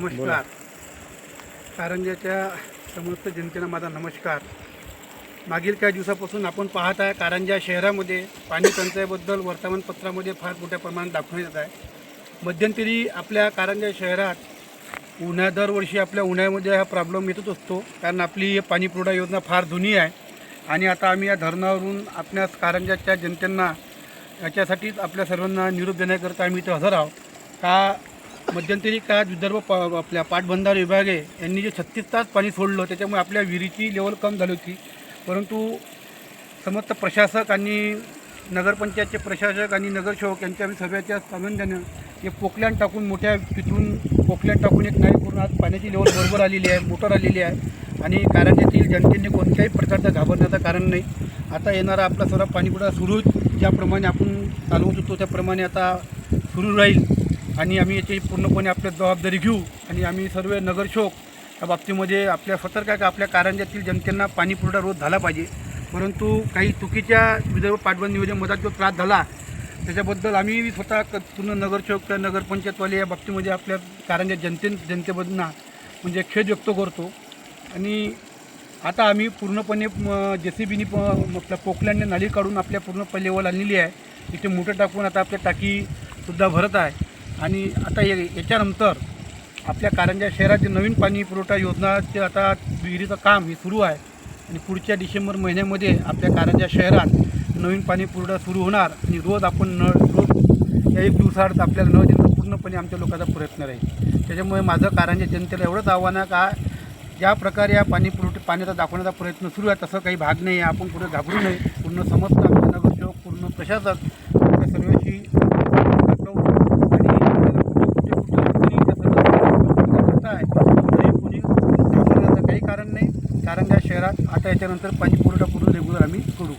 नमस्कार. कारंजाच्या समस्त जनतेला माझा नमस्कार. मागील काही दिवसापासून आपण पाहत आहे कारंजा शहरामध्ये पाणी टंचाईबद्दल वर्तमानपत्रामध्ये फार मोठ्या प्रमाणात दाखवण्यात येत आहे. मध्यंतरी आपल्या कारंजा शहरात उन्हा दरवर्षी आपल्या उन्हाळ्यामध्ये हा प्रॉब्लेम येतच असतो. कारण आपली ही पाणी पुरवठा योजना फार जुनी आहे. आणि आता आम्ही या धरणावरून आपल्यास कारंजाच्या जनतेंना याच्यासाठीच आपल्या सर्वांना निरोप देण्याकरता आम्ही इथं हजर आहोत. का मध्यंतरी काळात विदर्भ प आपल्या पाटबंधार विभागे यांनी जे छत्तीस तास पाणी सोडलं त्याच्यामुळे आपल्या विहिरीची लेवल कम झाली होती. परंतु समस्त प्रशासक आणि नगरपंचायतचे प्रशासक आणि नगरसेवक यांच्या आम्ही सगळ्याच्या समन्वयानं हे पोकल्यान टाकून मोठ्या तिथून पोकल्यान टाकून एक नाही पूर्ण आज पाण्याची लेवल बरोबर आलेली आहे मोटर आलेली आहे. आणि कारंजातील जनतेने कोणत्याही प्रकारचं घाबरण्याचं कारण नाही. आता येणारा आपला सर्व पाणीपुरवठा सुरू ज्याप्रमाणे आपण चालवत होतो त्याप्रमाणे आता सुरू राहील. आणि आम्ही याची पूर्णपणे आपल्या जबाबदारी घेऊ आणि आम्ही सर्व नगरसेवक या बाबतीमध्ये आपल्या सतर्क आहे का? आपल्या कारंजातील जनतेंना पाणी पुरवठा रोज झाला पाहिजे. परंतु काही चुकीच्या विदर्भ पाटबंद नियोजनामध्ये जो त्रास झाला त्याच्याबद्दल आम्ही स्वतः क- पूर्ण नगरसेवक त्या नगरपंचायतवाले या बाबतीमध्ये आपल्या कारंजा जनते जनतेबद्दल म्हणजे खेद व्यक्त करतो. आणि आता आम्ही पूर्णपणे जे सी बीनी आपल्या पोकलँडने नाली काढून आपल्या पूर्ण लेवल आणलेली आहे. इथे मोठं टाकून आता आपल्या टाकीसुद्धा भरत आहे. आणि आता या याच्यानंतर आपल्या कारंजा शहराची नवीन पाणी पुरवठा योजनाचे आता विहिरीचं काम हे सुरू आहे. आणि पुढच्या डिसेंबर महिन्यामध्ये आपल्या कारंजा शहरात नवीन पाणी पुरवठा सुरू होणार आणि रोज आपण नळ रोज या एक दिवसाआड आपल्याला नळ देणं पूर्णपणे आमच्या लोकांचा प्रयत्न राहील. त्याच्यामुळे माझं कारंजा जनतेला एवढंच आव्हान आहे का ज्या प्रकारे या पाणी पुरवठा पाण्याचा दाखवण्याचा प्रयत्न सुरू आहे तसं काही भाग नाही आहे. आपण कुठे घाबरू नये. पूर्ण समस्त आमचे नगरसेवक पूर्ण प्रशासक सर्वांशी वागणूक आणि आपल्याला कुठे कुठे कुठे तरी त्या सर्व करता आहे तरी कोणी आता याच्यानंतर पाणी पुरवठा पूर्ण रेग्युलर आम्ही करू.